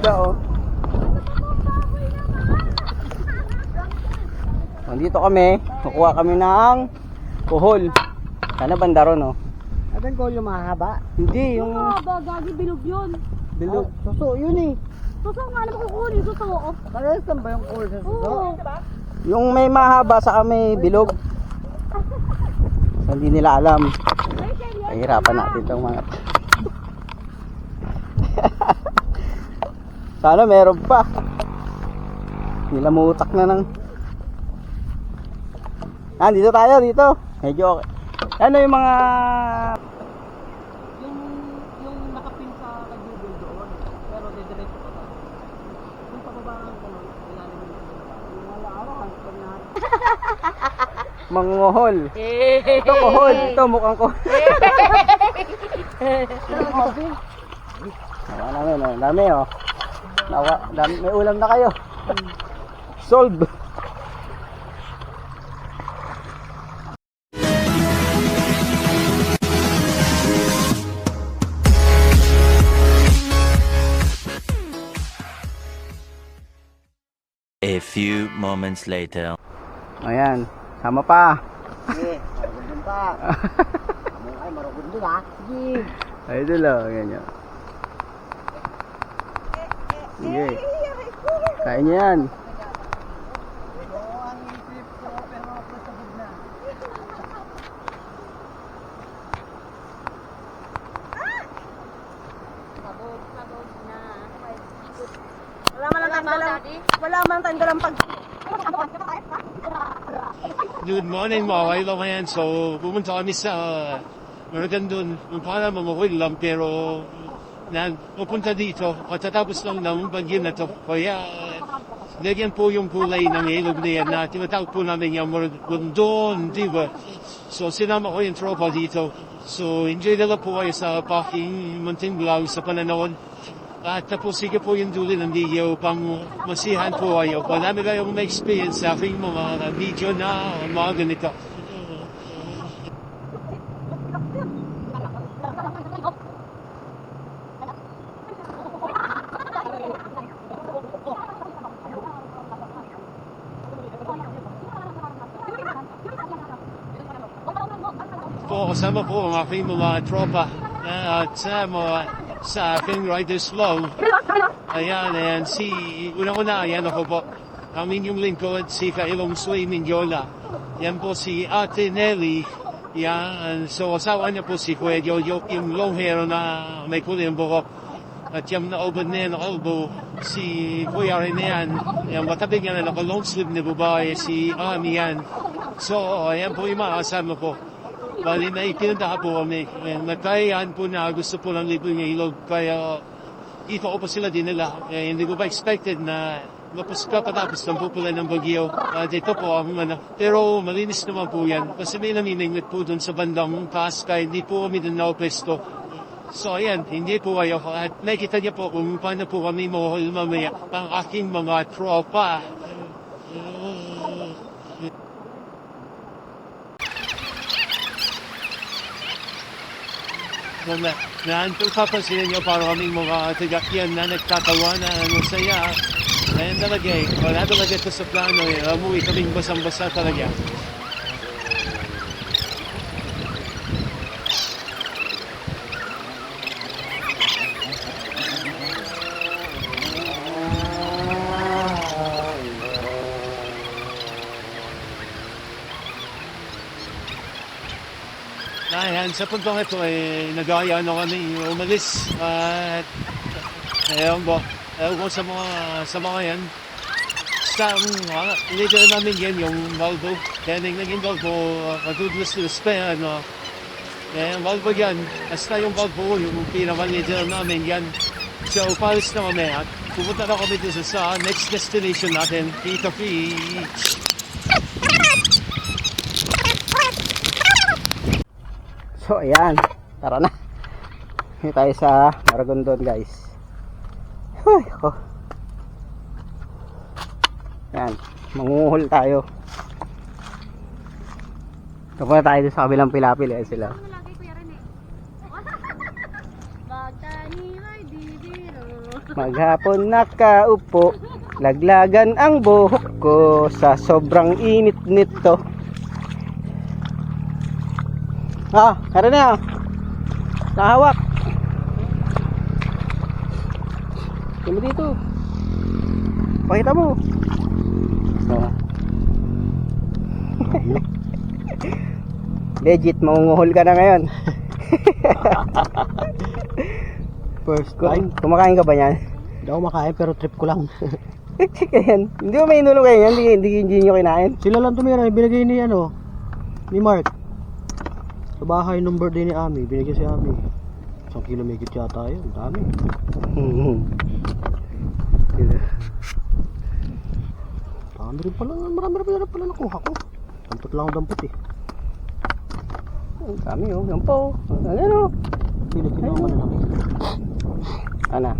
isda oh. Nandito kami, kukuha kami ng kuhol. Sana banda ron oh. Abang ko yung mahaba. Hindi, yung Yung haba, gagi, bilog yun. bilog. Ah, suso, yun eh. Suso nga naman kukunin, suso. Oh. Parehas lang ba yung call sa suso? Oo. Yung may mahaba sa kami bilog. So, hindi nila alam. Pahirapan na. natin itong mga Sana meron pa. Nilamutak na ng Ah, dito tayo, dito. Medyo okay. Ano yung mga Yung, yung nakapin sa kagubol doon. Pero didiretso ko na. Yung pababa ng kulon, ilalim yung Yung wala araw, pag na... manguhol? Ito kuhol, ito mukhang kuhol. Nawa namin, oh. dami oh. Nawa, dami, may ulam na kayo. Solve. A few moments later. Ayan, sama pa. Sige, marugundun pa. Ano ay, marugundun ha? Sige. Idol oh, ganyan. Sige. Kain niya yan. Good morning mga kailangan. So, pumunta kami sa Maragandun. Para mamawin lang pero na, pupunta dito. Katatapos lang ng bagyo na to. Kaya, lagyan po yung kulay ng ilog na yan na tinatawag po namin yung Maragandun, di ba? So, sinama ko yung tropa dito. So, enjoy na lang po kayo sa parking Munting Blau sa Pananawan. At tapos sige po yung dulo ng video pang masihan po kayo. Marami kayong ma-experience sa aking mga video na mga ganito. po kasama po ang aking mga tropa uh, at sa mga sa aking riders flow. Ayan, ayan, si, unang-una, ayan ako po. Ang inyong lingkod, si Kailong Sway Mindiola. Yan po si Ate Nelly. Yan, so asawa niya po si Kuya Jojo, yung long hair na may kulay ng buhok. At yung naubad na yan, elbow, si Kuya rin na yan. Yan, matabig yan, naka long sleeve na babae, si Ami yan. So, ayan po yung mga kasama po. Bali na itinanda po kami. Eh, Nagkayaan po na gusto po ng libo ng ilog. Kaya ito ko pa sila dinala. Eh, hindi ko pa expected na mapos ka patapos ng pupula ng bagyo. At ito po ang ano. Pero malinis naman po yan. Kasi may naminingwit po dun sa bandang taas kaya hindi po kami dun naupesto. So ayan, hindi po kayo. At nakita niya po kung paano po kami mohol mamaya ang aking mga tropa. Na, na, na papansin niyo para kaming mga tagakyan na nagtatawa na masaya. Ayan talaga eh. Wala talaga ito sa plano eh. Umuwi kaming basang-basa talaga. Ayan, sa puntong ito eh, nagaya na kami umalis at ewan po, ewan ko sa mga, sa mga yan. Sa mga leader namin yan, yung Valvo. Kaya nang naging matutulas to spare, ano. Kaya yung Valvo yan, basta yung Valvo, yung pinaka-leader namin yan. So, palis na kami at pupunta na kami dito sa next destination natin, Tita Beach. So, ayan. Tara na. Hindi tayo sa Maragondon, guys. Huy, ako. Ayan. Manguhol tayo. Kapunta tayo sa kabilang pilapil. Eh, sila. Maghapon nakaupo, laglagan ang buhok ko sa sobrang init nito. Ah, karon na. Tingnan mo dito. Pakita mo. Oh. Legit, mangunguhol ka na ngayon. First Kum- Kumakain ka ba yan? Hindi ako makain pero trip ko lang. Yan. Hindi mo may inulong kayo yan? Hindi, hindi, hindi nyo kinain? Sila lang tumira, binigay ni ano, ni Mark. Sa bahay nung birthday ni Ami, binigay si Ami. Isang kilo may yata yun, dami. Dami rin pala, marami rin pala, pala nakuha ko. Dampot lang ako dampot eh. Ang dami oh. Yan po. Ano oh. Kilo kilo ako na lang.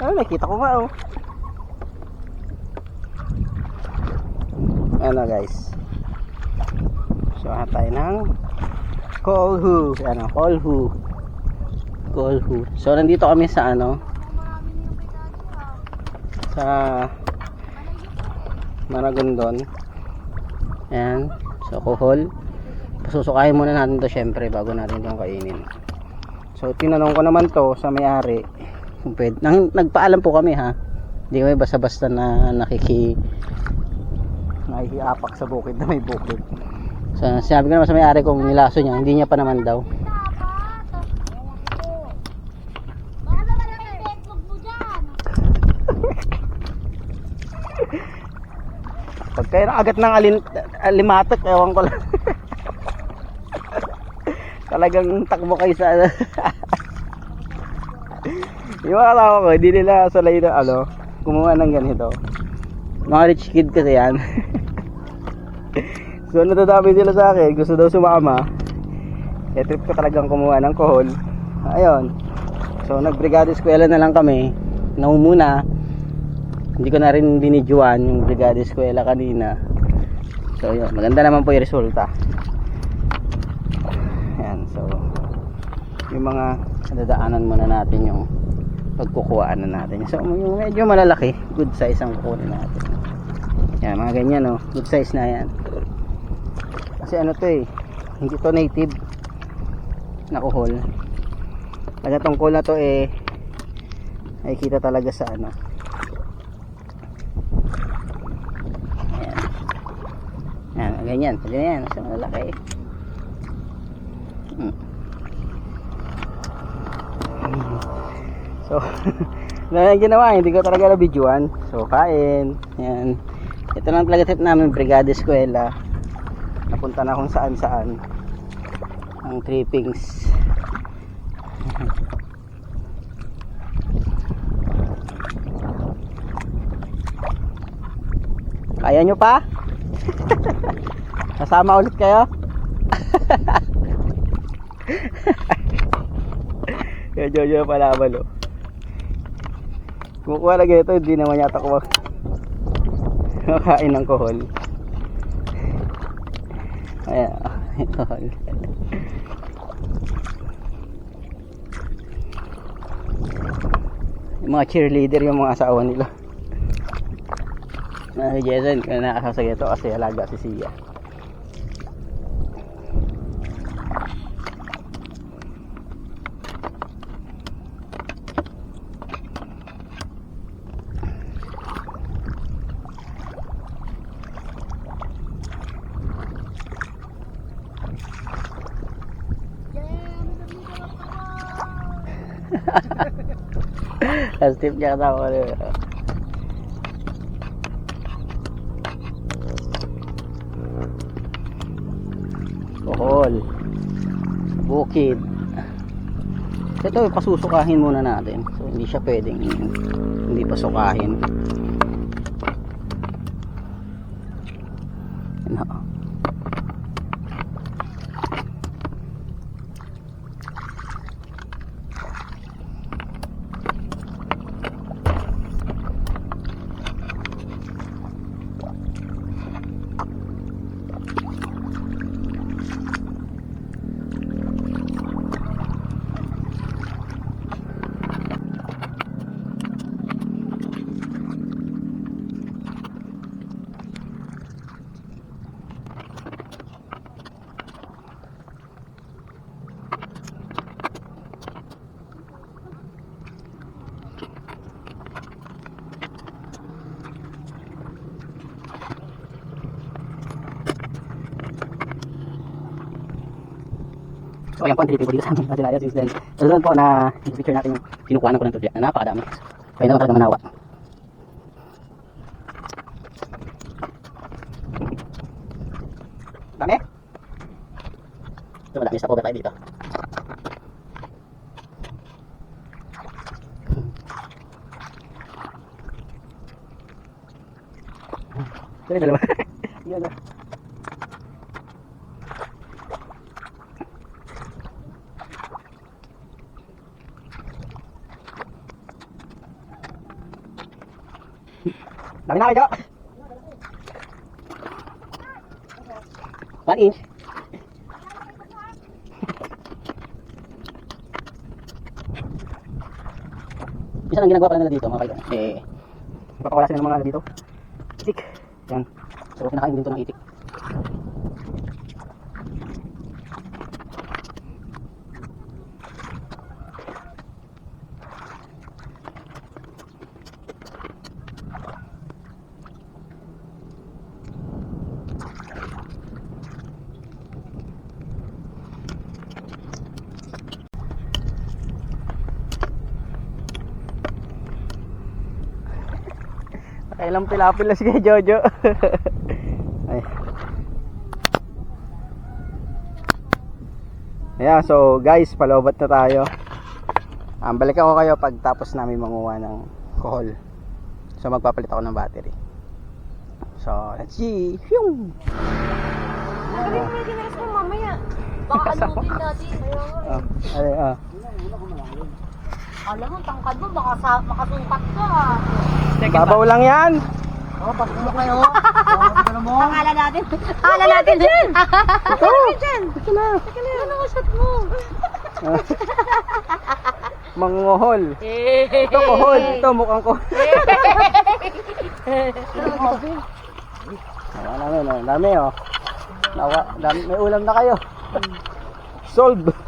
Ano? Nakita ko nga oh. Ano guys. So, hanap tayo ng Kolhu. Ano, Kolhu. Kolhu. So, nandito kami sa ano, sa Maragondon. Ayan. So, Kohol. Pasusukayin muna natin to syempre bago natin itong kainin. So, tinanong ko naman to sa may-ari. Kung pwede. Nang, nagpaalam po kami ha. Hindi kami basta-basta na nakiki nakikiapak sa bukid na may bukid. So, sinabi ko naman sa may-ari kung nilaso niya, hindi niya pa naman daw. Pag kayo nakagat ng alin, alimatok, ewan ko lang. Talagang takbo kayo sa ano. yung mga tao ko, hindi nila salay na ano, kumuha ng ganito. Mga rich kid kasi yan. So natadami sila sa akin, gusto daw sumama. Eh trip ko talagang kumuha ng kohol. Ayun. So nagbrigada eskwela na lang kami. Naumuna. Hindi ko na rin binidyoan yung brigada eskwela kanina. So yun, maganda naman po yung resulta. Ayan, so yung mga dadaanan muna natin yung pagkukuhaan na natin. So yung medyo malalaki, good size ang kukunin natin. Yan, mga ganyan oh, good size na yan. Kasi ano to eh, hindi to native na kuhol. Kaya tungkol na to eh, nakikita talaga sa ano, Yan, ganyan. Pwede na yan. Mas malaki. Hmm. So, na yung ginawa, hindi ko talaga na videoan. So, kain. Yan. Ito lang talaga trip namin, Brigada Eskwela. Napunta na kung saan saan. Ang trippings. Kaya nyo pa? Kasama ulit kayo? Kaya Jojo palaban oh. Kumukuha lagi ito, hindi naman yata ko makain ng kohol. Ayan. Yung mga cheerleader yung mga asawa nila. Na si Jason, kaya nakasasag ito kasi alaga si Sia. Tip niya kasama ko rin. Bohol. Bukid. Ito, pasusukahin muna natin. So, hindi siya pwedeng hindi pasukahin. So ayan po ang delivery sa amin. Kasi since then. So doon po na picture natin yung kinukuha ko ng tulya na napakadami. Kaya naman talaga manawa. Dami? Ito madami sa cover tayo dito. Dali dalawa. Yan na. Dami na kayo. One inch. Isa lang ginagawa pala nila dito mga kaibigan. Eh, napakawala sila ng mga ano dito. Itik. Yan. So, kinakain din to ng itik. Kailang pilapil na si kay Jojo. Ay. Ayan, so guys, palobat na tayo. Um, balik ako kayo pag tapos namin manguha ng kohol. So magpapalit ako ng battery. So, let's see. Phew! Mo yung ginagas mo mamaya. Baka alutin natin. Ah, ay, ah. Alam mo, tangkad mo, baka sa, makasungkat ka. Babaw lang yan. Akala natin. Akala natin. Ito. Dyan. Ito na. Ano ang shot mo? Manguhol. Ito kohol. Ito mukhang kohol. Ang dami, no? Ang dami, oh. Nawa, dami, may ulam na kayo. Solve.